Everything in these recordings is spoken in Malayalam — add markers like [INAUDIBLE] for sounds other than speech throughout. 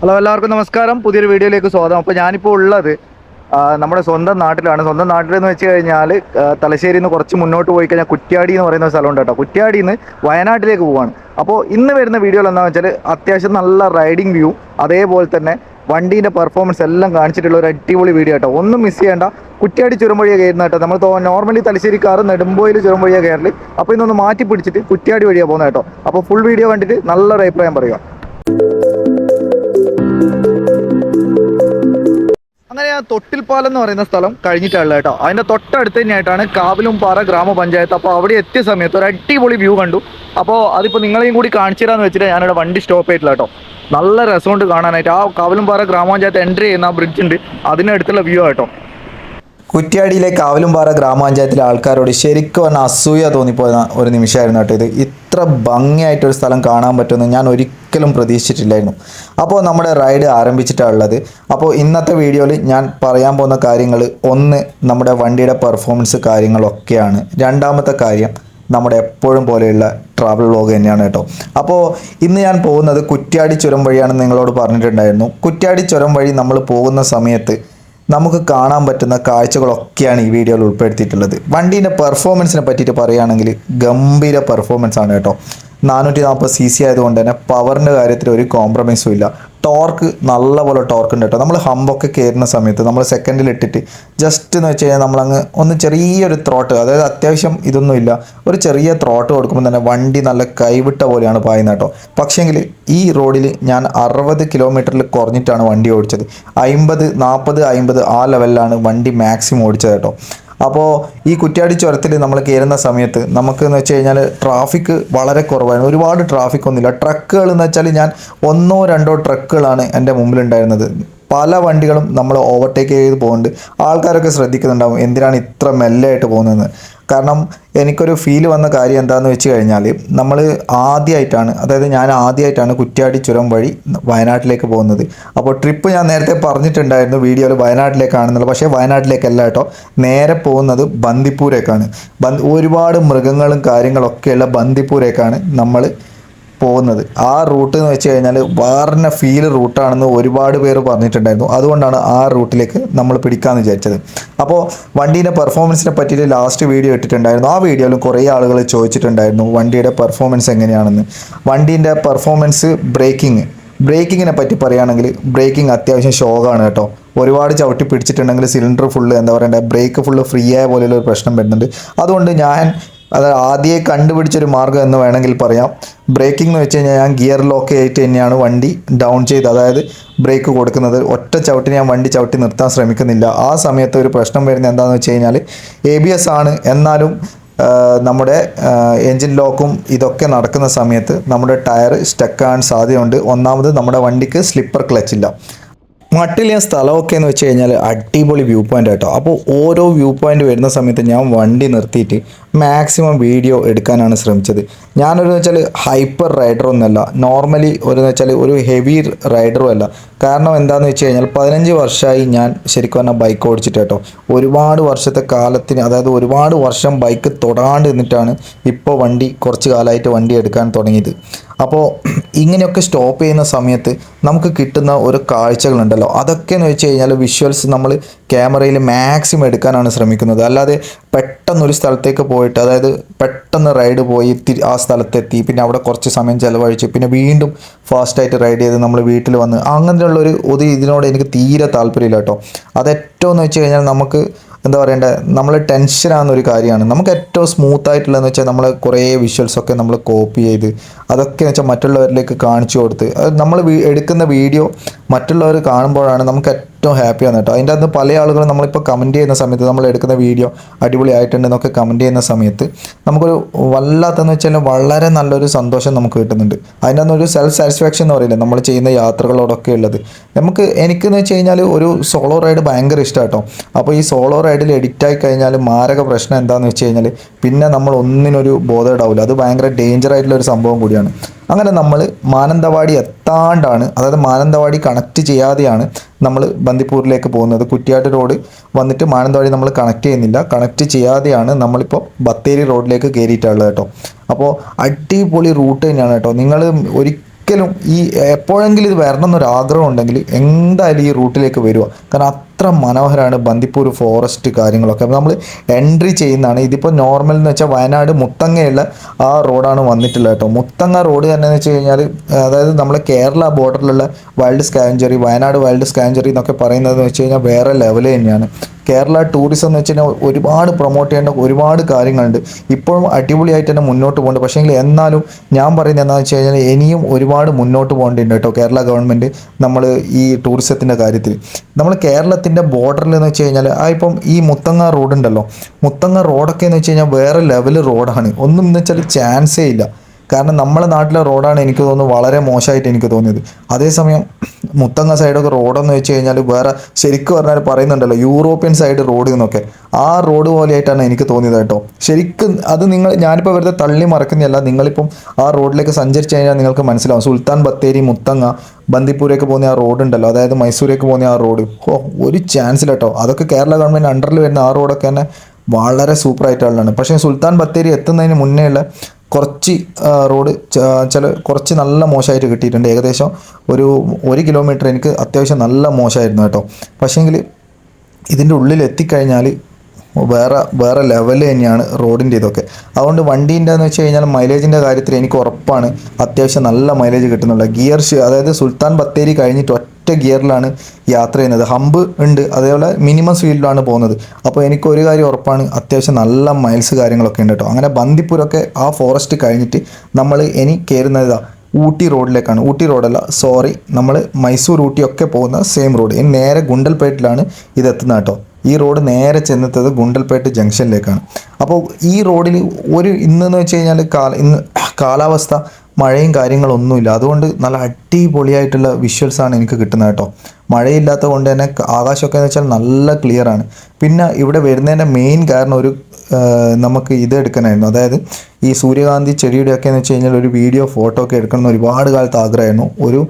ഹലോ എല്ലാവർക്കും നമസ്കാരം. പുതിയൊരു വീഡിയോയിലേക്ക് സ്വാഗതം. അപ്പോൾ ഞാനിപ്പോൾ ഉള്ളത് നമ്മുടെ സ്വന്തം നാട്ടിലാണ്. സ്വന്തം നാട്ടിലെന്ന് വെച്ച് കഴിഞ്ഞാൽ തലശ്ശേരിയിൽ നിന്ന് കുറച്ച് മുന്നോട്ട് പോയി കഴിഞ്ഞാൽ കുറ്റ്യാടി എന്ന് പറയുന്ന സ്ഥലമുണ്ട് കേട്ടോ. കുറ്റ്യാടിയിൽ നിന്ന് വയനാട്ടിലേക്ക് പോവാണ്. അപ്പോൾ ഇന്ന് വരുന്ന വീഡിയോയിൽ എന്താണെന്ന് വെച്ചാൽ അത്യാവശ്യം നല്ല റൈഡിങ് വ്യൂ അതേപോലെ തന്നെ വണ്ടീന്റെ പെർഫോമൻസ് എല്ലാം കാണിച്ചിട്ടുള്ള ഒരു അടിപൊളി വീഡിയോ കേട്ടോ. ഒന്നും മിസ് ചെയ്യേണ്ട. കുറ്റ്യാടി ചുരം വഴിയാണ് കയറുന്നത് കേട്ടോ. നമ്മൾ നോർമലി തലശ്ശേരിക്കാർ നെടുമ്പോയിൽ ചുരം വഴിയാണ് കയറൽ. അപ്പോൾ ഇന്നൊന്ന് മാറ്റി പിടിച്ചിട്ട് കുറ്റ്യാടി വഴിയാണ് പോകുന്നത് കേട്ടോ. അപ്പോൾ ഫുൾ വീഡിയോ കണ്ടിട്ട് നല്ലൊരു അഭിപ്രായം പറയുക. അങ്ങനെ ആ തൊട്ടിൽപ്പാലം എന്ന് പറയുന്ന സ്ഥലം കഴിഞ്ഞിട്ടുള്ള കേട്ടോ. അതിന്റെ തൊട്ടടുത്ത് തന്നെയായിട്ടാണ് കാവിലുംപാറ ഗ്രാമപഞ്ചായത്ത്. അപ്പോൾ അവിടെ എത്തിയ സമയത്ത് ഒരു അടിപൊളി വ്യൂ കണ്ടു. അപ്പോൾ അതിപ്പോൾ നിങ്ങളെയും കൂടി കാണിച്ചു തരാമെന്ന് വെച്ചിട്ട് ഞാനിവിടെ വണ്ടി സ്റ്റോപ്പ് ചെയ്തിട്ടില്ല കേട്ടോ. നല്ല രസമുണ്ട് കാണാനായിട്ട്. ആ കാവിലുംപാറ ഗ്രാമപഞ്ചായത്ത് എൻട്രി ചെയ്യുന്ന ആ ബ്രിഡ്ജ് ഉണ്ട്. അതിനടുത്തുള്ള വ്യൂ കേട്ടോ. കുറ്റ്യാടിയിലെ കാവലുംപാറ ഗ്രാമപഞ്ചായത്തിലെ ആൾക്കാരോട് ശരിക്കും പറഞ്ഞാൽ അസൂയ തോന്നിപ്പോയ ഒരു നിമിഷമായിരുന്നു കേട്ടോ ഇത്. ഇത്ര ഭംഗിയായിട്ടൊരു സ്ഥലം കാണാൻ പറ്റുമെന്ന് ഞാൻ ഒരിക്കലും പ്രതീക്ഷിച്ചിട്ടില്ലായിരുന്നു. അപ്പോൾ നമ്മുടെ റൈഡ് ആരംഭിച്ചിട്ടുള്ളത് അപ്പോൾ ഇന്നത്തെ വീഡിയോയിൽ ഞാൻ പറയാൻ പോകുന്ന കാര്യങ്ങൾ ഒന്ന് നമ്മുടെ വണ്ടിയുടെ പെർഫോമൻസ് കാര്യങ്ങളൊക്കെയാണ്. രണ്ടാമത്തെ കാര്യം നമ്മുടെ എപ്പോഴും പോലെയുള്ള ട്രാവൽ വ്ലോഗ് തന്നെയാണ് കേട്ടോ. അപ്പോൾ ഇന്ന് ഞാൻ പോകുന്നത് കുറ്റ്യാടി ചുരം വഴിയാണെന്ന് നിങ്ങളോട് പറഞ്ഞിട്ടുണ്ടായിരുന്നു. കുറ്റ്യാടി ചുരം വഴി നമ്മൾ പോകുന്ന സമയത്ത് നമുക്ക് കാണാൻ പറ്റുന്ന കാഴ്ചകളൊക്കെയാണ് ഈ വീഡിയോയിൽ ഉൾപ്പെടുത്തിയിട്ടുള്ളത്. വണ്ടീന്റെ പെർഫോമൻസിനെ പറ്റിയിട്ട് പറയുകയാണെങ്കിൽ ഗംഭീര പെർഫോമൻസ് ആണ് കേട്ടോ. നാനൂറ്റി നാൽപ്പത് സി സി ആയതുകൊണ്ട് തന്നെ പവറിന്റെ കാര്യത്തിൽ ഒരു കോംപ്രമൈസും ഇല്ല. ടോർക്ക് നല്ലപോലെ ടോർക്ക് ഉണ്ട് കേട്ടോ. നമ്മൾ ഹമ്പൊക്കെ കയറുന്ന സമയത്ത് നമ്മൾ സെക്കൻഡിൽ ഇട്ടിട്ട് ജസ്റ്റ് എന്ന് വെച്ച് കഴിഞ്ഞാൽ നമ്മളങ്ങ് ഒന്ന് ചെറിയൊരു ത്രോട്ട് അതായത് അത്യാവശ്യം ഇതൊന്നുമില്ല ഒരു ചെറിയ ത്രോട്ട് കൊടുക്കുമ്പോൾ തന്നെ വണ്ടി നല്ല കൈവിട്ട പോലെയാണ് പായുന്നത് കേട്ടോ. പക്ഷേങ്കിൽ ഈ റോഡിൽ ഞാൻ അറുപത് കിലോമീറ്ററിൽ കുറഞ്ഞിട്ടാണ് വണ്ടി ഓടിച്ചത്. അമ്പത് നാൽപ്പത് അമ്പത് ആ ലെവലിലാണ് വണ്ടി മാക്സിമം ഓടിച്ചത് കേട്ടോ. അപ്പോൾ ഈ കുറ്റ്യാടി ചുരത്തിൽ നമ്മൾ കയറുന്ന സമയത്ത് നമുക്ക് എന്ന് വെച്ച് കഴിഞ്ഞാൽ ട്രാഫിക് വളരെ കുറവായിരുന്നു ഒരുപാട് ട്രാഫിക് ഒന്നുമില്ല. ട്രക്കുകൾ എന്ന് വെച്ചാൽ ഞാൻ ഒന്നോ രണ്ടോ ട്രക്കുകളാണ് എന്റെ മുമ്പിലുണ്ടായിരുന്നത്. പല വണ്ടികളും നമ്മൾ ഓവർടേക്ക് ചെയ്ത് പോകുന്നുണ്ട് ആൾക്കാരൊക്കെ ശ്രദ്ധിക്കുന്നുണ്ടാവും എന്തിനാണ് ഇത്ര മെല്ലായിട്ട് പോകുന്നതെന്ന്. കാരണം എനിക്കൊരു ഫീൽ വന്ന കാര്യം എന്താണെന്ന് വെച്ച് കഴിഞ്ഞാൽ നമ്മൾ ആദ്യമായിട്ടാണ് അതായത് ഞാൻ ആദ്യമായിട്ടാണ് കുറ്റ്യാടി ചുരം വഴി വയനാട്ടിലേക്ക് പോകുന്നത്. അപ്പോൾ ട്രിപ്പ് ഞാൻ നേരത്തെ പറഞ്ഞിട്ടുണ്ടായിരുന്നു വീഡിയോയിൽ വയനാട്ടിലേക്കാണെന്നുള്ളത്. പക്ഷേ വയനാട്ടിലേക്കല്ല കേട്ടോ നേരെ പോകുന്നത് ബന്ദിപ്പൂരേക്കാണ്. ബന്ദ് ഒരുപാട് മൃഗങ്ങളും കാര്യങ്ങളൊക്കെയുള്ള ബന്ദിപ്പൂരേക്കാണ് നമ്മൾ പോകുന്നത്. ആ റൂട്ട് എന്ന് വെച്ച് കഴിഞ്ഞാൽ വേറെ ഫീൽ റൂട്ടാണെന്ന് ഒരുപാട് പേര് പറഞ്ഞിട്ടുണ്ടായിരുന്നു. അതുകൊണ്ടാണ് ആ റൂട്ടിലേക്ക് നമ്മൾ പിടിക്കാമെന്ന് വിചാരിച്ചത്. അപ്പോൾ വണ്ടീന്റെ പെർഫോമൻസിനെ പറ്റിയിട്ട് ലാസ്റ്റ് വീഡിയോ ഇട്ടിട്ടുണ്ടായിരുന്നു. ആ വീഡിയോയിലും കുറേ ആളുകൾ ചോദിച്ചിട്ടുണ്ടായിരുന്നു വണ്ടിയുടെ പെർഫോമൻസ് എങ്ങനെയാണെന്ന്. വണ്ടീന്റെ പെർഫോമൻസ് ബ്രേക്കിംഗ് ബ്രേക്കിങ്ങിനെ പറ്റി പറയുകയാണെങ്കിൽ ബ്രേക്കിംഗ് അത്യാവശ്യം ഷോക്കാണ് കേട്ടോ. ഒരുപാട് ചവിട്ടി പിടിച്ചിട്ടുണ്ടെങ്കിൽ സിലിണ്ടർ ഫുള്ള് എന്താ പറയണ്ടേ ബ്രേക്ക് ഫുള്ള് ഫ്രീ ആയ പോലെയുള്ള ഒരു പ്രശ്നം വരുന്നുണ്ട്. അതുകൊണ്ട് ഞാൻ അത് ആദ്യമേ കണ്ടുപിടിച്ചൊരു മാർഗം എന്ന് വേണമെങ്കിൽ പറയാം. ബ്രേക്കിംഗ് എന്ന് വെച്ച് കഴിഞ്ഞാൽ ഞാൻ ഗിയർ ലോക്ക് ആയിട്ട് തന്നെയാണ് വണ്ടി ഡൗൺ ചെയ്ത് അതായത് ബ്രേക്ക് കൊടുക്കുന്നത്. ഒറ്റ ചവിട്ടി ഞാൻ വണ്ടി ചവിട്ടി നിർത്താൻ ശ്രമിക്കുന്നില്ല. ആ സമയത്ത് ഒരു പ്രശ്നം വരുന്നത് എന്താണെന്ന് വെച്ച് കഴിഞ്ഞാൽ എ ബി എസ് ആണ്. എന്നാലും നമ്മുടെ എൻജിൻ ലോക്കും ഇതൊക്കെ നടക്കുന്ന സമയത്ത് നമ്മുടെ ടയർ സ്റ്റക്കാകാൻ സാധ്യതയുണ്ട്. ഒന്നാമത് നമ്മുടെ വണ്ടിക്ക് സ്ലിപ്പർ ക്ലച്ച് ഇല്ല. ഞാൻ സ്ഥലമൊക്കെ എന്ന് വെച്ച് കഴിഞ്ഞാൽ അടിപൊളി വ്യൂ പോയിന്റ് ആയിട്ടോ അപ്പോൾ ഓരോ വ്യൂ പോയിന്റ് വരുന്ന സമയത്ത് ഞാൻ വണ്ടി നിർത്തിയിട്ട് മാക്സിമം വീഡിയോ എടുക്കാനാണ് ശ്രമിച്ചത്. ഞാനൊരു വെച്ചാൽ ഹൈപ്പർ റൈഡർ ഒന്നുമല്ല. നോർമലി ഒരു വെച്ചാൽ ഒരു ഹെവി റൈഡറും അല്ല. കാരണം എന്താണെന്ന് വെച്ച് കഴിഞ്ഞാൽ പതിനഞ്ച് വർഷമായി ഞാൻ ശരിക്കും പറഞ്ഞാൽ ബൈക്ക് ഓടിച്ചിട്ട് കേട്ടോ. ഒരുപാട് വർഷത്തെ കാലത്തിന് അതായത് ഒരുപാട് വർഷം ബൈക്ക് തൊടാണ്ട് നിന്നിട്ടാണ് ഇപ്പോൾ വണ്ടി കുറച്ച് കാലമായിട്ട് വണ്ടി എടുക്കാൻ തുടങ്ങിയത്. അപ്പോൾ ഇങ്ങനെയൊക്കെ സ്റ്റോപ്പ് ചെയ്യുന്ന സമയത്ത് നമുക്ക് കിട്ടുന്ന ഒരു കാഴ്ചകളുണ്ടല്ലോ. അതൊക്കെ എന്ന് വെച്ച് കഴിഞ്ഞാൽ വിഷ്വൽസ് നമ്മൾ ക്യാമറയിൽ മാക്സിമം എടുക്കാനാണ് ശ്രമിക്കുന്നത്. അല്ലാതെ പെട്ടെന്നൊരു സ്ഥലത്തേക്ക് പോയിട്ട് അതായത് പെട്ടെന്ന് റൈഡ് പോയി ആ സ്ഥലത്തെത്തി പിന്നെ അവിടെ കുറച്ച് സമയം ചിലവഴിച്ച് പിന്നെ വീണ്ടും ഫാസ്റ്റായിട്ട് റൈഡ് ചെയ്ത് നമ്മൾ വീട്ടിൽ വന്ന് അങ്ങനെയുള്ള ഒരു ഒരു ഇതിനോട് എനിക്ക് തീരെ താല്പര്യമില്ല കേട്ടോ. അത് ഏറ്റവും എന്ന് വെച്ച് കഴിഞ്ഞാൽ നമുക്ക് എന്താ പറയണ്ടേ? നമ്മൾ ടെൻഷനാകുന്ന ഒരു കാര്യമാണ്. നമുക്ക് ഏറ്റവും സ്മൂത്ത് ആയിട്ടുള്ളതെന്ന് വെച്ചാൽ നമ്മൾ കുറേ വിഷ്വൽസ് ഒക്കെ നമ്മൾ കോപ്പി ചെയ്ത് അതൊക്കെ എന്ന് വെച്ചാൽ മറ്റുള്ളവരിലേക്ക് കാണിച്ചു കൊടുത്ത് നമ്മൾ എടുക്കുന്ന വീഡിയോ മറ്റുള്ളവർ കാണുമ്പോഴാണ് നമുക്ക് ഏറ്റവും ഹാപ്പി ആണ് കേട്ടോ. അതിന്റെ അകത്ത് പല ആളുകളും നമ്മളിപ്പോൾ കമന്റ് ചെയ്യുന്ന സമയത്ത് നമ്മൾ എടുക്കുന്ന വീഡിയോ അടിപൊളിയായിട്ടുണ്ടെന്നൊക്കെ കമന്റ് ചെയ്യുന്ന സമയത്ത് നമുക്കൊരു വല്ലാത്തെന്ന് വെച്ചാൽ വളരെ നല്ലൊരു സന്തോഷം നമുക്ക് കിട്ടുന്നുണ്ട്. അതിന്റെ അന്നൊരു സെൽഫ് സാറ്റിസ്ഫാക്ഷൻ എന്ന് പറയില്ല? നമ്മൾ ചെയ്യുന്ന യാത്രകളോടൊക്കെ ഉള്ളത്. നമുക്ക് എനിക്കെന്ന് വെച്ച് കഴിഞ്ഞാൽ ഒരു സോളോ റൈഡ് ഭയങ്കര ഇഷ്ടമാണ് കേട്ടോ. അപ്പോൾ ഈ സോളോ റൈഡിൽ എഡിറ്റ് ആയി കഴിഞ്ഞാൽ മാരക പ്രശ്നം എന്താണെന്ന് വെച്ച് കഴിഞ്ഞാൽ പിന്നെ നമ്മൾ ഒന്നിനൊരു ബോധേഡാവില്ല അത് ഭയങ്കര ഡേഞ്ചർ ആയിട്ടുള്ള ഒരു സംഭവം കൂടിയാണ്. അങ്ങനെ നമ്മൾ മാനന്തവാടി എത്താണ്ടാണ് അതായത് മാനന്തവാടി കണക്ട് ചെയ്യാതെയാണ് നമ്മൾ ബന്ദിപ്പൂരിലേക്ക് പോകുന്നത്. കുറ്റിയാട്ട് റോഡ് വന്നിട്ട് മാനന്തവാടി നമ്മൾ കണക്ട് ചെയ്യുന്നില്ല. കണക്ട് ചെയ്യാതെയാണ് നമ്മളിപ്പോൾ ബത്തേരി റോഡിലേക്ക് കയറിയിട്ടുള്ളത് കേട്ടോ. അപ്പോൾ അടിപൊളി റൂട്ട് തന്നെയാണ് കേട്ടോ. നിങ്ങൾ ഒരു ഒരിക്കലും ഈ എപ്പോഴെങ്കിലും ഇത് വരണം എന്നൊരു ആഗ്രഹം ഉണ്ടെങ്കിൽ എന്തായാലും ഈ റൂട്ടിലേക്ക് വരിക. കാരണം അത്ര മനോഹരമാണ് ബന്ദിപ്പൂർ ഫോറസ്റ്റ് കാര്യങ്ങളൊക്കെ. അപ്പോൾ നമ്മൾ എൻട്രി ചെയ്യുന്നതാണ്. ഇതിപ്പോൾ നോർമൽ എന്ന് വെച്ചാൽ വയനാട് മുത്തങ്ങയുള്ള ആ റോഡാണ് വന്നിട്ടുള്ളത് കേട്ടോ. മുത്തങ്ങ റോഡ് തന്നെ എന്ന് വെച്ച് കഴിഞ്ഞാൽ അതായത് നമ്മളെ കേരള ബോർഡറിലുള്ള വൈൽഡ് സ്കാഞ്ചറി വയനാട് വൈൽഡ് സ്കാഞ്ചറി എന്നൊക്കെ പറയുന്നത് എന്ന് വെച്ച് കഴിഞ്ഞാൽ വേറെ ലെവൽ തന്നെയാണ്. കേരള ടൂറിസം എന്ന് വെച്ച് കഴിഞ്ഞാൽ ഒരുപാട് പ്രൊമോട്ട് ചെയ്യേണ്ട ഒരുപാട് കാര്യങ്ങളുണ്ട്. ഇപ്പോഴും അടിപൊളിയായിട്ട് തന്നെ മുന്നോട്ട് പോകുന്നുണ്ട് പക്ഷേ എന്നാലും ഞാൻ പറയുന്നത് എന്താണെന്ന് വെച്ച് കഴിഞ്ഞാൽ ഇനിയും ഒരുപാട് മുന്നോട്ട് പോകേണ്ടതുണ്ട് കേട്ടോ കേരള ഗവൺമെന്റ് നമ്മൾ ഈ ടൂറിസത്തിന്റെ കാര്യത്തിൽ. നമ്മൾ കേരളത്തിന്റെ ബോർഡറിൽ എന്ന് വെച്ച് കഴിഞ്ഞാൽ ആ ഇപ്പം ഈ മുത്തങ്ങ റോഡ് ഉണ്ടല്ലോ. മുത്തങ്ങ റോഡൊക്കെ എന്ന് വെച്ച് കഴിഞ്ഞാൽ വേറെ ലെവൽ റോഡാണ് ഒന്നും എന്ന് വെച്ചാൽ ചാൻസേ ഇല്ല. കാരണം നമ്മളെ നാട്ടിലെ റോഡാണ് എനിക്ക് തോന്നുന്നത് വളരെ മോശമായിട്ട് എനിക്ക് തോന്നിയത്. അതേസമയം മുത്തങ്ങ സൈഡൊക്കെ റോഡെന്ന് വെച്ച് കഴിഞ്ഞാൽ വേറെ ശരിക്കും പറഞ്ഞാൽ പറയുന്നുണ്ടല്ലോ യൂറോപ്യൻ സൈഡ് റോഡ് എന്നൊക്കെ. ആ റോഡ് പോലെയായിട്ടാണ് എനിക്ക് തോന്നിയത് കേട്ടോ. ശരിക്കും അത് നിങ്ങൾ ഞാനിപ്പോൾ വെറുതെ തള്ളി മറക്കുന്നതല്ല നിങ്ങളിപ്പം ആ റോഡിലേക്ക് സഞ്ചരിച്ച് കഴിഞ്ഞാൽ നിങ്ങൾക്ക് മനസ്സിലാവും. സുൽത്താൻ ബത്തേരി മുത്തങ്ങ ബന്ദിപ്പൂരേക്ക് പോകുന്ന ആ റോഡ് ഉണ്ടല്ലോ അതായത് മൈസൂരേക്ക് പോകുന്ന ആ റോഡ്. ഓ ഒരു ചാൻസ് കേട്ടോ. അതൊക്കെ കേരള ഗവൺമെന്റ് അണ്ടറിൽ വരുന്ന ആ റോഡൊക്കെ തന്നെ വളരെ സൂപ്പറായിട്ടുള്ളതാണ് പക്ഷേ സുൽത്താൻ ബത്തേരി എത്തുന്നതിന് മുന്നേ ഉള്ള കുറച്ച് റോഡ് ചില കുറച്ച് നല്ല മോശമായിട്ട് കിട്ടിയിട്ടുണ്ട്. ഏകദേശം ഒരു ഒരു കിലോമീറ്റർ എനിക്ക് അത്യാവശ്യം നല്ല മോശമായിരുന്നു കേട്ടോ. പക്ഷേങ്കിൽ ഇതിന്റെ ഉള്ളിൽ എത്തിക്കഴിഞ്ഞാൽ വേറെ വേറെ ലെവൽ തന്നെയാണ് റോഡിന്റെ ഇതൊക്കെ അതുകൊണ്ട് വണ്ടീന്റെ എന്ന് വെച്ച് കഴിഞ്ഞാൽ മൈലേജിന്റെ കാര്യത്തിൽ എനിക്ക് ഉറപ്പാണ് അത്യാവശ്യം നല്ല മൈലേജ് കിട്ടുന്നുള്ളത് ഗിയർ അതായത് സുൽത്താൻ ബത്തേരി കഴിഞ്ഞിട്ട് ഒറ്റ ഗിയറിലാണ് യാത്ര ചെയ്യുന്നത്. ഹമ്പ് ഉണ്ട്. അതേപോലെ മിനിമം സ്പീഡിലാണ് പോകുന്നത്. അപ്പോൾ എനിക്ക് ഒരു കാര്യം ഉറപ്പാണ്. അത്യാവശ്യം നല്ല മൈൽസ് കാര്യങ്ങളൊക്കെ ഉണ്ട് കേട്ടോ. അങ്ങനെ ബന്ദിപ്പൂരൊക്കെ ആ ഫോറസ്റ്റ് കഴിഞ്ഞിട്ട് നമ്മൾ ഇനി കയറുന്നത് ഊട്ടി റോഡിലേക്കാണ്. ഊട്ടി റോഡല്ല സോറി നമ്മൾ മൈസൂർ ഊട്ടിയൊക്കെ പോകുന്ന സെയിം റോഡ് ഇനി നേരെ ഗുണ്ടൽപേട്ടിലാണ് ഇത് എത്തുന്നത് കേട്ടോ. ഈ റോഡ് നേരെ ചെന്നെത്തത് ഗുണ്ടൽപേട്ട് ജംഗ്ഷനിലേക്കാണ് അപ്പോൾ ഈ റോഡിൽ ഒരു ഇന്നെന്ന് വെച്ച് കഴിഞ്ഞാൽ കാല ഇന്ന് കാലാവസ്ഥ മഴയും കാര്യങ്ങളൊന്നുമില്ല. അതുകൊണ്ട് നല്ല അടിപൊളിയായിട്ടുള്ള വിഷ്വൽസ് ആണ് എനിക്ക് കിട്ടുന്നത് കേട്ടോ. മഴയില്ലാത്ത കൊണ്ട് തന്നെ ആകാശമൊക്കെ എന്ന് വെച്ചാൽ നല്ല ക്ലിയർ ആണ്. പിന്നെ ഇവിടെ വരുന്നതിന്റെ മെയിൻ കാരണം ഒരു നമുക്ക് ഇത് എടുക്കണമായിരുന്നു അതായത് ഈ സൂര്യകാന്തി ചെടിയുടെയൊക്കെ എന്ന് വെച്ച് കഴിഞ്ഞാൽ ഒരു വീഡിയോ ഫോട്ടോ ഒക്കെ എടുക്കണം എന്ന് ഒരുപാട് കാലത്ത് ആഗ്രഹമായിരുന്നു. ഒരു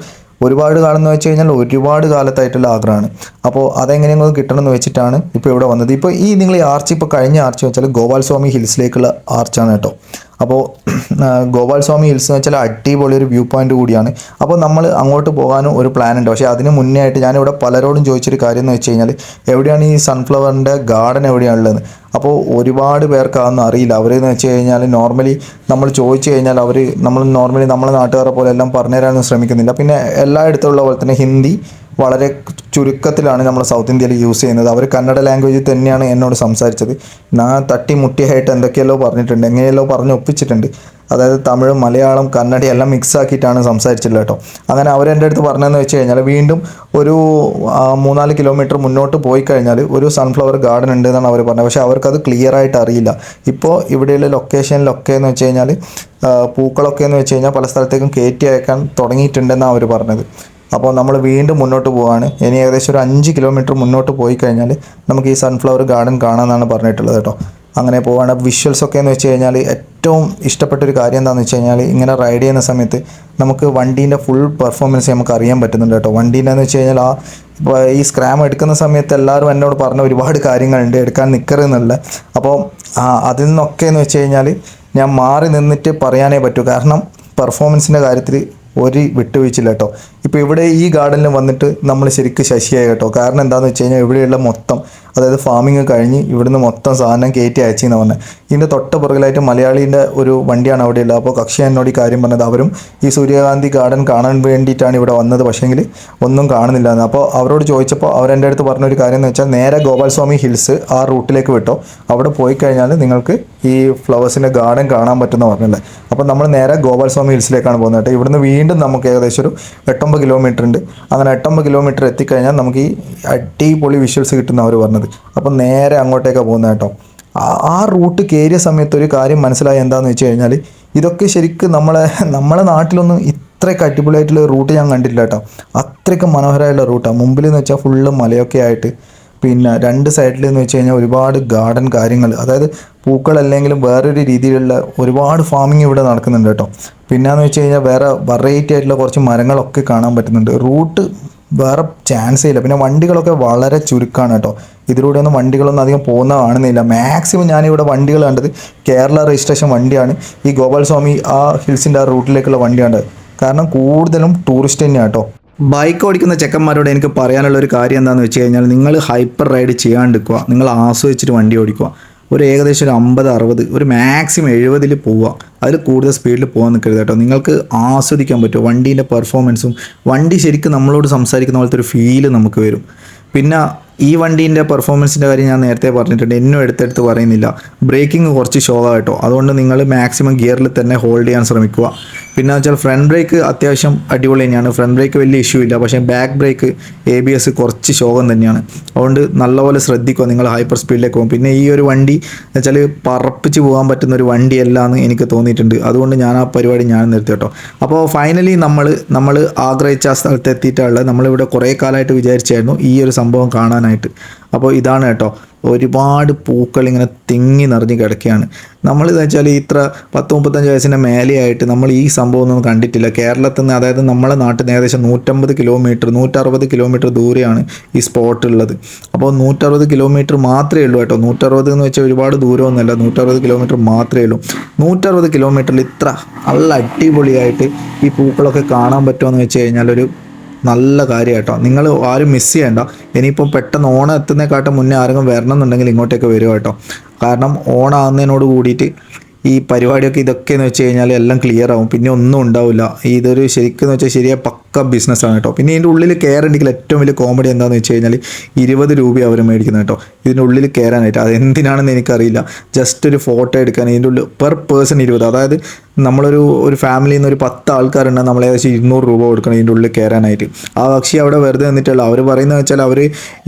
ഒരുപാട് കാലം എന്ന് വെച്ച് കഴിഞ്ഞാൽ ഒരുപാട് കാലത്തായിട്ടുള്ള ആഗ്രഹമാണ്. അപ്പോൾ അതെങ്ങനെയെങ്കിലും കിട്ടണം എന്ന് വെച്ചിട്ടാണ് ഇപ്പോൾ ഇവിടെ വന്നത്. ഇപ്പോൾ ഈ നിങ്ങൾ ഈ ആർച്ച് ഇപ്പോൾ കഴിഞ്ഞ ആർച്ച് വെച്ചാൽ ഗോപാൽ സ്വാമി ഹിൽസിലേക്കുള്ള ആർച്ചാണ് കേട്ടോ. അപ്പോൾ [CLEARS THROAT] ഗോപാൽ സ്വാമി ഹിൽസ് എന്ന് വെച്ചാൽ അടിപൊളി ഒരു വ്യൂ പോയിന്റ് കൂടിയാണ്. അപ്പോൾ നമ്മൾ അങ്ങോട്ട് പോകാനും ഒരു പ്ലാൻ ഉണ്ട്. പക്ഷേ അതിന് മുന്നേ ആയിട്ട് ഞാനിവിടെ പലരോടും ചോദിച്ചൊരു കാര്യം എന്ന് വെച്ച് കഴിഞ്ഞാൽ എവിടെയാണ് ഈ സൺഫ്ലവറിന്റെ ഗാർഡൻ എവിടെയാണുള്ളത്? അപ്പോൾ ഒരുപാട് പേർക്ക് അതൊന്നും അറിയില്ല. അവരെന്ന് വെച്ച് കഴിഞ്ഞാൽ നോർമലി നമ്മൾ ചോദിച്ചു കഴിഞ്ഞാൽ അവർ നമ്മൾ നോർമലി നമ്മളെ നാട്ടുകാരെ പോലെ എല്ലാം പറഞ്ഞു തരാനൊന്നും ശ്രമിക്കുന്നില്ല. പിന്നെ എല്ലായിടത്തും ഉള്ള പോലെ തന്നെ ഹിന്ദി വളരെ ചുരുക്കത്തിലാണ് നമ്മൾ സൗത്ത് ഇന്ത്യയിൽ യൂസ് ചെയ്യുന്നത്. അവർ കന്നഡ ലാംഗ്വേജിൽ തന്നെയാണ് എന്നോട് സംസാരിച്ചത്. ഞാൻ തട്ടി മുട്ടിയായിട്ട് എന്തൊക്കെയല്ലോ പറഞ്ഞിട്ടുണ്ട് എങ്ങനെയല്ലോ പറഞ്ഞ് ഒപ്പിച്ചിട്ടുണ്ട്. അതായത് തമിഴ് മലയാളം കന്നഡ എല്ലാം മിക്സ് ആക്കിയിട്ടാണ് സംസാരിച്ചിട്ടുള്ളത് കേട്ടോ. അങ്ങനെ അവരെന്റെ അടുത്ത് പറഞ്ഞതെന്ന് വെച്ച് കഴിഞ്ഞാൽ വീണ്ടും ഒരു മൂന്നാൽ കിലോമീറ്റർ മുന്നോട്ട് പോയി കഴിഞ്ഞാൽ ഒരു സൺഫ്ലവർ ഗാർഡൻ ഉണ്ട് എന്നാണ് അവർ പറഞ്ഞത്. പക്ഷേ അവർക്കത് ക്ലിയർ ആയിട്ട് അറിയില്ല. ഇപ്പോൾ ഇവിടെയുള്ള ലൊക്കേഷനിലൊക്കെ എന്ന് വെച്ച് കഴിഞ്ഞാൽ പൂക്കളൊക്കെ എന്ന് വെച്ച് കഴിഞ്ഞാൽ പല സ്ഥലത്തേക്കും കയറ്റി അയക്കാൻ തുടങ്ങിയിട്ടുണ്ടെന്നാണ് അവർ പറഞ്ഞത്. അപ്പോൾ നമ്മൾ വീണ്ടും മുന്നോട്ട് പോവാണ് ഇനി ഏകദേശം ഒരു അഞ്ച് കിലോമീറ്റർ മുന്നോട്ട് പോയി കഴിഞ്ഞാൽ നമുക്ക് ഈ സൺഫ്ലവർ ഗാർഡൻ കാണാമെന്നാണ് പറഞ്ഞിട്ടുള്ളത് കേട്ടോ. അങ്ങനെ പോവാണ് വിഷ്വൽസ് ഒക്കെ എന്ന് വെച്ച് കഴിഞ്ഞാൽ ഏറ്റവും ഇഷ്ടപ്പെട്ട ഒരു കാര്യം എന്താണെന്ന് വെച്ച് കഴിഞ്ഞാൽ ഇങ്ങനെ റൈഡ് ചെയ്യുന്ന സമയത്ത് നമുക്ക് വണ്ടീന്റെ ഫുൾ പെർഫോമൻസ് നമുക്ക് അറിയാൻ പറ്റുന്നുണ്ട് കേട്ടോ. വണ്ടീന്റെ എന്ന് വെച്ച് കഴിഞ്ഞാൽ ആ ഈ സ്ക്രാം എടുക്കുന്ന സമയത്ത് എല്ലാവരും എന്നോട് പറഞ്ഞ ഒരുപാട് കാര്യങ്ങളുണ്ട്. എടുക്കാൻ നിൽക്കരുതെന്നുള്ള അപ്പോൾ അതിൽ നിന്നൊക്കെ എന്ന് വെച്ച് കഴിഞ്ഞാൽ ഞാൻ മാറി നിന്നിട്ട് പറയാനേ പറ്റൂ. കാരണം പെർഫോമൻസിന്റെ കാര്യത്തിൽ ഒരു വിട്ടുവീഴ്ചയില്ല കേട്ടോ. ഇപ്പോൾ ഇവിടെ ഈ ഗാർഡനിൽ വന്നിട്ട് നമ്മൾ ശരിക്കും ശശിയായി കേട്ടോ. കാരണം എന്താണെന്ന് വെച്ച് കഴിഞ്ഞാൽ ഇവിടെയുള്ള മൊത്തം അതായത് ഫാമിങ് കഴിഞ്ഞ് ഇവിടുന്ന് മൊത്തം സാധനം കയറ്റി അയച്ചെന്ന് പറഞ്ഞത് ഇതിന്റെ തൊട്ട് പുറകിലായിട്ട് മലയാളീന്റെ ഒരു വണ്ടിയാണ് അവിടെയുള്ളത്. അപ്പോൾ കക്ഷി എന്നോട് ഈ കാര്യം പറഞ്ഞത് അവരും ഈ സൂര്യകാന്തി ഗാർഡൻ കാണാൻ വേണ്ടിയിട്ടാണ് ഇവിടെ വന്നത്. പക്ഷേങ്കിൽ ഒന്നും കാണുന്നില്ല എന്ന് അപ്പോൾ അവരോട് ചോദിച്ചപ്പോൾ അവരെന്റെ അടുത്ത് പറഞ്ഞൊരു കാര്യം എന്ന് വെച്ചാൽ നേരെ ഗോപാൽസ്വാമി ഹിൽസ് ആ റൂട്ടിലേക്ക് വിട്ടോ. അവിടെ പോയി കഴിഞ്ഞാൽ നിങ്ങൾക്ക് ഈ ഫ്ലവേഴ്സിന്റെ ഗാർഡൻ കാണാൻ പറ്റുമെന്ന് പറഞ്ഞല്ലേ. അപ്പോൾ നമ്മൾ നേരെ ഗോപാൽസ്വാമി ഹിൽസിലേക്കാണ് പോകുന്നത് കേട്ടോ. ഇവിടുന്ന് വീണ്ടും നമുക്ക് ഏകദേശം ഒരു എട്ടൊമ്പത് കിലോമീറ്റർ ഉണ്ട്. അങ്ങനെ എട്ടൊമ്പത് കിലോമീറ്റർ എത്തിക്കഴിഞ്ഞാൽ നമുക്ക് ഈ അടിപൊളി വിഷ്വൽസ് കിട്ടുന്ന അവർ പറഞ്ഞത്. അപ്പം നേരെ അങ്ങോട്ടേക്കാണ് പോകുന്നത് കേട്ടോ. ആ റൂട്ട് കയറിയ സമയത്ത് ഒരു കാര്യം മനസ്സിലായി എന്താണെന്ന് വെച്ച് കഴിഞ്ഞാൽ ഇതൊക്കെ ശരിക്കും നമ്മളെ നമ്മളെ നാട്ടിലൊന്നും ഇത്രയ്ക്ക് അടിപൊളിയായിട്ടുള്ള റൂട്ട് ഞാൻ കണ്ടിട്ടില്ല കേട്ടോ. അത്രയ്ക്ക് മനോഹരമായിട്ടുള്ള റൂട്ടാണ് മുമ്പിൽ എന്ന് വെച്ചാൽ ഫുള്ള് മലയൊക്കെ ആയിട്ട് പിന്നെ രണ്ട് സൈഡിൽ എന്ന് വെച്ച് കഴിഞ്ഞാൽ ഒരുപാട് ഗാർഡൻ കാര്യങ്ങൾ. അതായത് പൂക്കളല്ലെങ്കിലും വേറൊരു രീതിയിലുള്ള ഒരുപാട് ഫാമിംഗ് ഇവിടെ നടക്കുന്നുണ്ട് കേട്ടോ. പിന്നെന്ന് വെച്ച് കഴിഞ്ഞാൽ വേറെ വെറൈറ്റി ആയിട്ടുള്ള കുറച്ച് മരങ്ങളൊക്കെ കാണാൻ പറ്റുന്നുണ്ട്. റൂട്ട് വേറെ ചാൻസേ ഇല്ല. പിന്നെ വണ്ടികളൊക്കെ വളരെ ചുരുക്കമാണ് കേട്ടോ. ഇതിലൂടെ ഒന്നും വണ്ടികളൊന്നും അധികം പോകുന്ന കാണുന്നില്ല മാക്സിമം ഞാനിവിടെ വണ്ടികൾ കണ്ടത് കേരള രജിസ്ട്രേഷൻ വണ്ടിയാണ്. ഈ ഗോപാൽ സ്വാമി ആ ഹിൽസിന്റെ ആ റൂട്ടിലേക്കുള്ള വണ്ടിയാണ്. കാരണം കൂടുതലും ടൂറിസ്റ്റ് തന്നെയാണ് കേട്ടോ. ബൈക്ക് ഓടിക്കുന്ന ചെക്കന്മാരോട് എനിക്ക് പറയാനുള്ള ഒരു കാര്യം എന്താണെന്ന് വെച്ച് കഴിഞ്ഞാൽ നിങ്ങൾ ഹൈപ്പർ റൈഡ് ചെയ്യാണ്ടിരിക്കുക. നിങ്ങൾ ആസ്വദിച്ചിട്ട് വണ്ടി ഓടിക്കുക. ഒരു ഏകദേശം ഒരു അമ്പത് അറുപത് ഒരു മാക്സിമം എഴുപതിൽ പോവുക. അതിൽ കൂടുതൽ സ്പീഡിൽ പോകാൻ നിൽക്കരുത് കേട്ടോ. നിങ്ങൾക്ക് ആസ്വദിക്കാൻ പറ്റും. വണ്ടീന്റെ പെർഫോമൻസും വണ്ടി ശരിക്കും നമ്മളോട് സംസാരിക്കുന്ന പോലത്തെ ഒരു ഫീൽ നമുക്ക് വരും. പിന്നെ ഈ വണ്ടീന്റെ പെർഫോമൻസിന്റെ കാര്യം ഞാൻ നേരത്തെ പറഞ്ഞിട്ടുണ്ട്. എന്നും എടുത്തെടുത്ത് പറയുന്നില്ല. ബ്രേക്കിംഗ് കുറച്ച് ഷോ കേട്ടോ. അതുകൊണ്ട് നിങ്ങൾ മാക്സിമം ഗിയറിൽ തന്നെ ഹോൾഡ് ചെയ്യാൻ ശ്രമിക്കുക. പിന്നെ വെച്ചാൽ ഫ്രണ്ട് ബ്രേക്ക് അത്യാവശ്യം അടിപൊളി തന്നെയാണ്. ഫ്രണ്ട് ബ്രേക്ക് വലിയ ഇഷ്യൂ ഇല്ല. പക്ഷേ back brake A B S കുറച്ച് ശോകം തന്നെയാണ്. അതുകൊണ്ട് നല്ലപോലെ ശ്രദ്ധിക്കുക. നിങ്ങൾ ഹൈപ്പർ സ്പീഡിലേക്ക് പോകും. പിന്നെ ഈ ഒരു വണ്ടി വെച്ചാൽ പറപ്പിച്ച് പോകാൻ പറ്റുന്ന ഒരു വണ്ടിയല്ല എന്ന് എനിക്ക് തോന്നിയിട്ടുണ്ട്. അതുകൊണ്ട് ഞാൻ ആ പരിപാടി ഞാൻ നിർത്തി കേട്ടോ. അപ്പോൾ ഫൈനലി നമ്മൾ നമ്മൾ ആഗ്രഹിച്ച സ്ഥലത്ത് എത്തിയിട്ടുള്ളത് നമ്മളിവിടെ കുറേ കാലമായിട്ട് വിചാരിച്ചായിരുന്നു ഈ ഒരു സംഭവം കാണാനായിട്ട്. അപ്പോൾ ഇതാണ് കേട്ടോ. ഒരുപാട് പൂക്കൾ ഇങ്ങനെ തിങ്ങി നിറഞ്ഞ് കിടക്കുകയാണ്. നമ്മൾ എന്ന് വെച്ചാൽ ഇത്ര പത്ത് മുപ്പത്തഞ്ച് വയസ്സിന്റെ മേലെയായിട്ട് നമ്മൾ ഈ സംഭവം ഒന്നും കണ്ടിട്ടില്ല. കേരളത്തിൽ നിന്ന് അതായത് നമ്മളെ നാട്ടിൽ നിന്ന് ഏകദേശം നൂറ്റമ്പത് കിലോമീറ്റർ നൂറ്ററുപത് കിലോമീറ്റർ ദൂരെയാണ് ഈ സ്പോട്ട് ഉള്ളത്. അപ്പോൾ നൂറ്ററുപത് കിലോമീറ്റർ മാത്രമേ ഉള്ളൂ കേട്ടോ. നൂറ്ററുപത് എന്ന് വെച്ചാൽ ഒരുപാട് ദൂരമൊന്നുമല്ല. നൂറ്ററുപത് കിലോമീറ്റർ മാത്രമേ ഉള്ളൂ. നൂറ്ററുപത് കിലോമീറ്ററിൽ ഇത്ര നല്ല അടിപൊളിയായിട്ട് ഈ പൂക്കളൊക്കെ കാണാൻ പറ്റുമെന്ന് വെച്ച് കഴിഞ്ഞാൽ ഒരു നല്ല കാര്യം കേട്ടോ നിങ്ങൾ ആരും മിസ് ചെയ്യണ്ട. ഇനിയിപ്പം പെട്ടെന്ന് ഓണം എത്തുന്നേക്കാട്ടും മുന്നേ ആരെങ്കിലും വരണം എന്നുണ്ടെങ്കിൽ ഇങ്ങോട്ടേക്ക് വരും കേട്ടോ കാരണം ഓണാകുന്നതിനോട് കൂടിയിട്ട് ഈ പരിപാടിയൊക്കെ ഇതൊക്കെയെന്ന് വെച്ച് കഴിഞ്ഞാൽ എല്ലാം ക്ലിയർ ആവും. പിന്നെ ഒന്നും ഉണ്ടാവില്ല. ഇതൊരു ശരിക്കും വെച്ചാൽ ശരിയായ പക്ക ബിസിനസ്സാണ് കേട്ടോ. പിന്നെ ഇതിന്റെ ഉള്ളിൽ കയറുണ്ടെങ്കിൽ ഏറ്റവും വലിയ കോമഡി എന്താണെന്ന് വെച്ച് കഴിഞ്ഞാൽ ഇരുപത് രൂപ അവർ മേടിക്കുന്നത് കേട്ടോ. ഇതിന്റെ ഉള്ളിൽ കയറാനായിട്ട് അത് എന്തിനാണെന്ന് എനിക്കറിയില്ല. ജസ്റ്റ് ഒരു ഫോട്ടോ എടുക്കാൻ ഇതിന്റെ ഉള്ളിൽ പെർ പേഴ്സൺ ഇരുപത്. അതായത് നമ്മളൊരു ഒരു ഫാമിലിയിൽ നിന്ന് ഒരു പത്ത് ആൾക്കാരുണ്ടെങ്കിൽ നമ്മൾ ഏകദേശം ഇരുന്നൂറ് രൂപ കൊടുക്കണം ഇതിന്റെ ഉള്ളിൽ കയറാനായിട്ട് ആ പക്ഷി അവിടെ വെറുതെ നിന്നിട്ടുള്ള അവർ പറയുന്നത് വെച്ചാൽ അവർ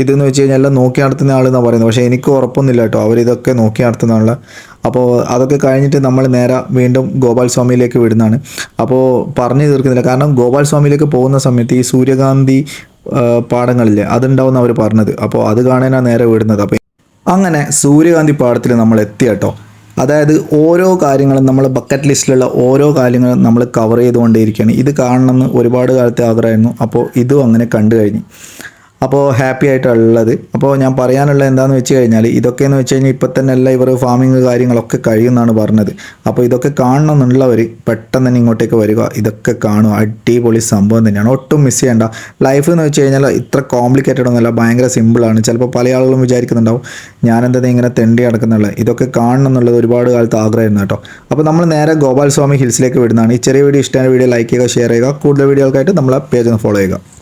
ഇതെന്ന് വെച്ച് കഴിഞ്ഞാൽ നോക്കി നടത്തുന്ന ആളെന്നാണ് പറയുന്നത്. പക്ഷേ എനിക്ക് ഉറപ്പൊന്നുമില്ല കേട്ടോ. അവരിതൊക്കെ നോക്കി നടത്തുന്ന ആളെ. അപ്പോൾ അതൊക്കെ കഴിഞ്ഞിട്ട് നമ്മൾ നേരെ വീണ്ടും ഗോപാൽ സ്വാമിയിലേക്ക് വിടുന്നതാണ്. അപ്പോൾ പറഞ്ഞു തീർക്കുന്നില്ല. കാരണം ഗോപാൽ സ്വാമിയിലേക്ക് പോകുന്ന സമയത്ത് ഈ സൂര്യകാന്തി പാടങ്ങളില്ലേ അതുണ്ടാവും അവർ പറഞ്ഞത്. അപ്പോൾ അത് കാണാനാണ് നേരെ വിടുന്നത്. അപ്പോൾ അങ്ങനെ സൂര്യകാന്തി പാടത്തിൽ നമ്മൾ എത്തി കേട്ടോ. അതായത് ഓരോ കാര്യങ്ങളും നമ്മൾ ബക്കറ്റ് ലിസ്റ്റിലുള്ള ഓരോ കാര്യങ്ങളും നമ്മൾ കവർ ചെയ്തുകൊണ്ടേയിരിക്കുകയാണ്. ഇത് കാണണമെന്ന് ഒരുപാട് കാലത്തെ ആഗ്രഹമായിരുന്നു. അപ്പോൾ ഇതും അങ്ങനെ കണ്ടു കഴിഞ്ഞു. അപ്പോൾ ഹാപ്പി ആയിട്ടുള്ളത് അപ്പോൾ ഞാൻ പറയാനുള്ള എന്താണെന്ന് വെച്ച് കഴിഞ്ഞാൽ ഇതൊക്കെയെന്ന് വെച്ച് കഴിഞ്ഞാൽ ഇപ്പം തന്നെ എല്ലാം ഇവർ ഫാമിങ് കാര്യങ്ങളൊക്കെ കഴിയുമെന്നാണ് പറഞ്ഞത്. അപ്പോൾ ഇതൊക്കെ കാണണം എന്നുള്ളവർ പെട്ടെന്ന് തന്നെ ഇങ്ങോട്ടേക്ക് വരിക. ഇതൊക്കെ കാണുക. അടിപൊളി സംഭവം തന്നെയാണ്. ഒട്ടും മിസ് ചെയ്യേണ്ട. ലൈഫ് എന്ന് വെച്ച് കഴിഞ്ഞാൽ ഇത്ര കോംപ്ലിക്കേറ്റഡ് ഒന്നുമല്ല ഭയങ്കര സിമ്പിളാണ് ചിലപ്പോൾ പല ആളുകളും വിചാരിക്കുന്നുണ്ടാവും ഞാനെന്താ ഇങ്ങനെ തെണ്ടി നടക്കുന്നുള്ളത് ഇതൊക്കെ കാണണം എന്നുള്ളത് ഒരുപാട് കാലത്ത് ആഗ്രഹമായിരുന്നു കേട്ടോ. അപ്പോൾ നമ്മൾ നേരെ ഗോപാൽ സ്വാമി ഹിൽസിലേക്ക് വിടുന്നതാണ്. ഈ ചെറിയ വീഡിയോ ഇഷ്ടമായ വീഡിയോ ലൈക്ക് ചെയ്യുക ഷെയർ ചെയ്യുക. കൂടുതൽ വീഡിയോകൾക്കായിട്ട് നമ്മളെ പേജ് ഒന്ന് ഫോളോ ചെയ്യുക.